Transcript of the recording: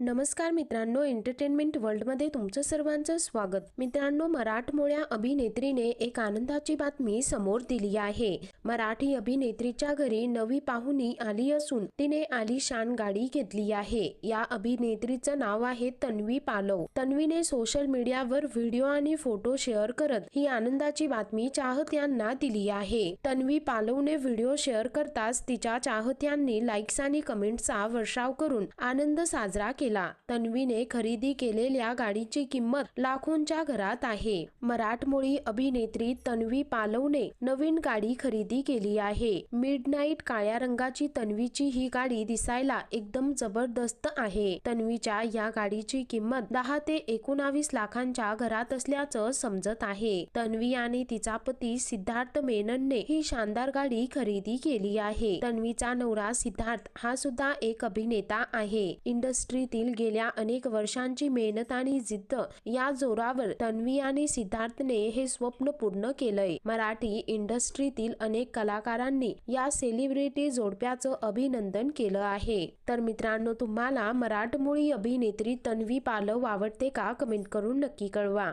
नमस्कार मित्रांनो एंटरटेनमेंट वर्ल्डमध्ये तुमचं सर्वांचं स्वागत. मित्रांनो मराठमोळ्या अभिनेत्रीने एक आनंदाची बातमी समोर दिली आहे. मराठी अभिनेत्रीच्या घरी नवी पाहुणी आली असून तिने आलिशान गाडी घेतली आहे. या अभिनेत्रीचं नाव आहे तन्वी पालव. तन्वीने सोशल मीडियावर व्हिडिओ आणि फोटो शेअर करत ही आनंदाची बातमी चाहत्यांना दिली आहे. तन्वी पालवने व्हिडिओ शेअर करताच तिच्या चाहत्यांनी लाईक्स आणि कमेंट्सचा वर्षाव करून आनंद साजरा केला. तन्वीने खरेदी केलेल्या गाडीची किंमत लाखोंच्या घरात आहे. मराठमोळी अभिनेत्री तन्वी पालवने नवीन गाडी खरेदी केली आहे. मिडनाईट काळ्या रंगाची तन्वीची ही गाडी दिसायला एकदम जबरदस्त आहे. तन्वीच्या या गाडीची किंमत दहा ते एकोणावीस लाखांच्या घरात असल्याचं समजत आहे. तन्वी आणि तिचा पती सिद्धार्थ मेननने ही शानदार गाडी खरेदी केली आहे. तन्वीचा नवरा सिद्धार्थ हा सुद्धा एक अभिनेता आहे. इंडस्ट्रीतील गेल्या अनेक वर्षांची मेहनत आणि जिद्द या जोरावर तन्वी आणि सिद्धार्थने हे स्वप्न पूर्ण केलंय. मराठी इंडस्ट्रीतील अनेक कलाकारांनी या सेलिब्रिटी जोडप्याचं अभिनंदन केलं आहे. तर मित्रांनो तुम्हाला मराठमोळी अभिनेत्री तन्वी पालव आवडते का? कमेंट करून नक्की कळवा.